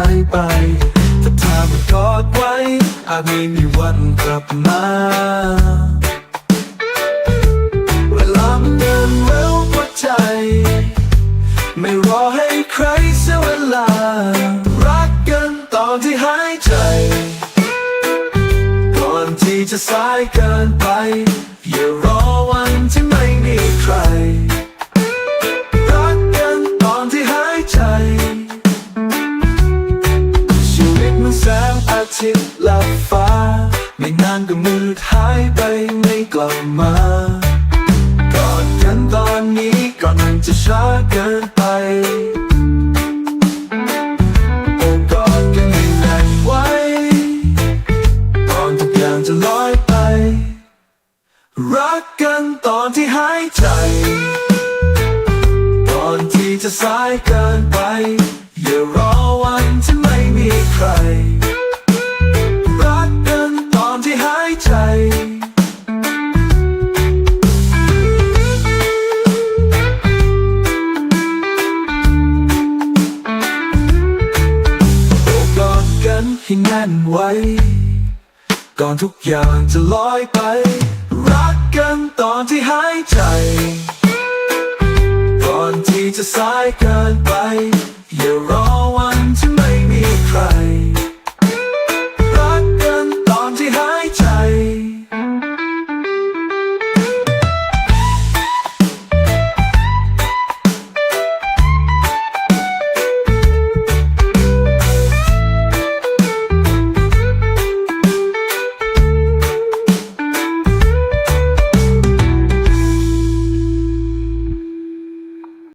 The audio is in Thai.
ายไปถ้ามันกอดไว้ อาจไม่มีวันกลับมา เวลาเดินเร็วกว่าใจ ไม่รอให้ใครเสียเวลา รักกันตอนที่หายใจ ก่อนที่จะสายเกินไป ทิตย์ลับฟ้า ไม่นานก็มืดหายไปไม่กลับมากอดกันตอนนี้ก่อนมันจะช้าเกินไปโอบกอดกันให้แน่ไว้ก่อนทุกอย่างจะลอยไป รักกันตอนที่หายใจก่อนที่จะสายเกินไปอย่ารอ ไว้ ก่อนทุกอย่างจะลอยไป รักกันตอนที่หายใจ ก่อนที่จะสายเกินไป